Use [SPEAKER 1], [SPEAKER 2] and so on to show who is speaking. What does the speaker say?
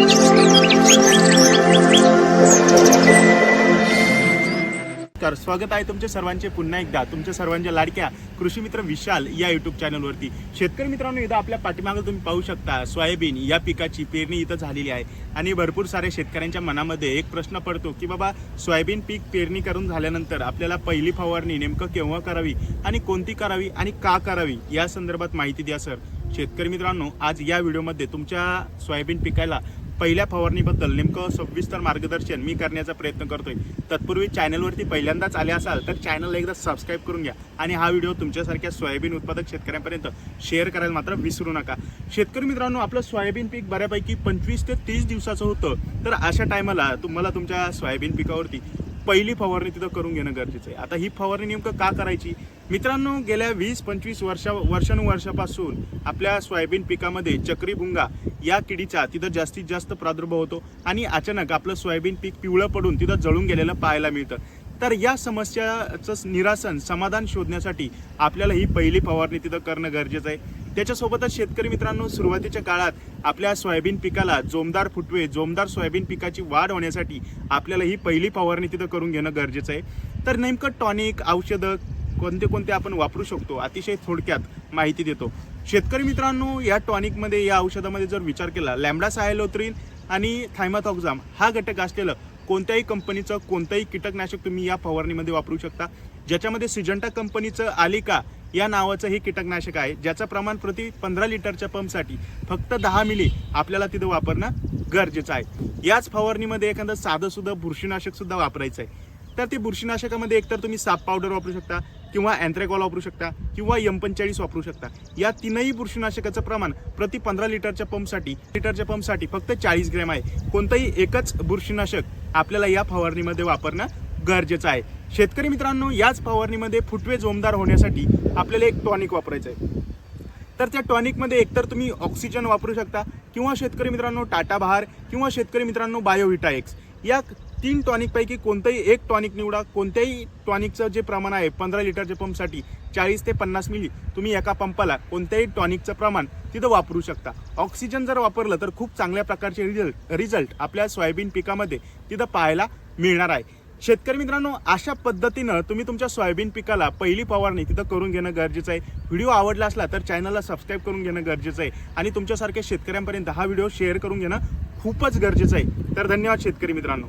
[SPEAKER 1] नमस्कार स्वागत आहे तुमच्या सर्वांचे पुन्हा एकदा. तुमच्या सर्वांच्या लाडक्या कृषी मित्र विशाल या युट्यूब चॅनलवरती शेतकरी मित्रांनो इथं आपल्या पाठीमागं तुम्ही पाहू शकता सोयाबीन या पिकाची पेरणी इथं झालेली आहे. आणि भरपूर साऱ्या शेतकऱ्यांच्या मनामध्ये एक प्रश्न पडतो की बाबा सोयाबीन पीक पेरणी करून झाल्यानंतर आपल्याला पहिली फवारणी नेमकं केव्हा करावी आणि कोणती करावी आणि का करावी? या संदर्भात माहिती द्या सर. शेतकरी मित्रांनो आज या व्हिडिओमध्ये तुमच्या सोयाबीन पिकाला पहिल्या फवारणीबद्दल नेमकं सविस्तर मार्गदर्शन मी करण्याचा प्रयत्न करतोय. तत्पूर्वी चॅनलवरती पहिल्यांदाच आले असाल तर चॅनलला एकदा सबस्क्राईब करून घ्या आणि हा व्हिडिओ तुमच्यासारख्या सोयाबीन उत्पादक शेतकऱ्यांपर्यंत शेअर करायला मात्र विसरू नका. शेतकरी मित्रांनो आपलं सोयाबीन पीक बऱ्यापैकी पंचवीस ते तीस दिवसाचं होतं. तर अशा टायमाला तुम्हाला तुमच्या सोयाबीन पिकावरती पहिली फवारणी तिथं करून घेणं गरजेचं आहे. आता ही फवारणी नेमकं का करायची? मित्रांनो गेल्या वीस पंचवीस वर्षा वर्षानुवर्षापासून आपल्या सोयाबीन पिकामध्ये चक्रीभुंगा या किडीचा तिथं जास्तीत जास्त प्रादुर्भाव होतो आणि अचानक आपलं सोयाबीन पीक पिवळं पडून तिथं जळून गेलेलं पाहायला मिळतं. तर या समस्याचं निरासन समाधान शोधण्यासाठी आपल्याला ही पहिली फवारणी तिथं करणं गरजेचं आहे. त्याच्यासोबतच शेतकरी मित्रांनो सुरुवातीच्या काळात आपल्या सोयाबीन पिकाला जोमदार फुटवे जोमदार सोयाबीन पिकाची वाढ होण्यासाठी आपल्याला ही पहिली फवारणी तिथं करून घेणं गरजेचं आहे. तर नेमकं टॉनिक औषधं कोणते कोणते आपण वापरू शकतो अतिशय थोडक्यात माहिती देतो. शेतकरी मित्रांनो या टॉनिकमध्ये या औषधामध्ये जर विचार केला लॅमडा सायलोत्रीन आणि थायमाथॉक्झाम हा घटक असलेलं कोणत्याही कंपनीचं कोणतंही कीटकनाशक तुम्ही या फवारणीमध्ये वापरू शकता. ज्याच्यामध्ये सिजंटा कंपनीचं आलिका या नावाचं हे कीटकनाशक आहे ज्याचं प्रमाण प्रति पंधरा लिटरच्या पंपसाठी फक्त दहा मिली आपल्याला तिथं वापरणं गरजेचं आहे. याच फवारणीमध्ये एखादं साधंसुद्धा बुरशीनाशकसुद्धा वापरायचं आहे. तर ते बुरशीनाशकामध्ये एकतर तुम्ही साप पावडर वापरू शकता किंवा अँथ्रॅकॉल वापरू शकता किंवा एम पंचेचाळीस वापरू शकता. या तीनही बुरशीनाशकाचं प्रमाण प्रति पंधरा लिटरच्या पंपसाठी लिटरच्या पंपसाठी फक्त चाळीस ग्रॅम आहे. कोणतंही एकच बुरशीनाशक आपल्याला या फवारणीमध्ये वापरणं गरजेचं आहे. शेतकरी मित्रांनो याच फवारणीमध्ये फुटवे जोमदार होण्यासाठी आपल्याला एक टॉनिक वापरायचं आहे तर त्या टॉनिकमध्ये एकतर तुम्ही ऑक्सिजन वापरू शकता किंवा शेतकरी मित्रांनो टाटा बहार किंवा शेतकरी मित्रांनो बायोविटा एक्स या तीन टॉनिकपैकी कोणतंही एक टॉनिक निवडा. कोणत्याही टॉनिकचं जे प्रमाण आहे पंधरा लिटरच्या पंपसाठी चाळीस ते पन्नास मिली तुम्ही एका पंपाला कोणत्याही टॉनिकचं प्रमाण तिथं वापरू शकता. ऑक्सिजन जर वापरलं तर खूप चांगल्या प्रकारचे रिझल्ट रिझल्ट आपल्या सोयाबीन पिकामध्ये तिथं पाहायला मिळणार आहे. शेतकरी मित्रांनो अशा पद्धतीनं तुम्ही तुमच्या सोयाबीन पिकाला पहिली फवारणी तिथं करून घेणं गरजेचं आहे. व्हिडिओ आवडला असला तर चॅनलला सबस्क्राईब करून घेणं गरजेचं आहे. आणि तुमच्यासारख्या शेतकऱ्यांपर्यंत हा व्हिडिओ शेअर करून घेणं खूपच गरजेचं आहे. तर धन्यवाद शेतकरी मित्रांनो.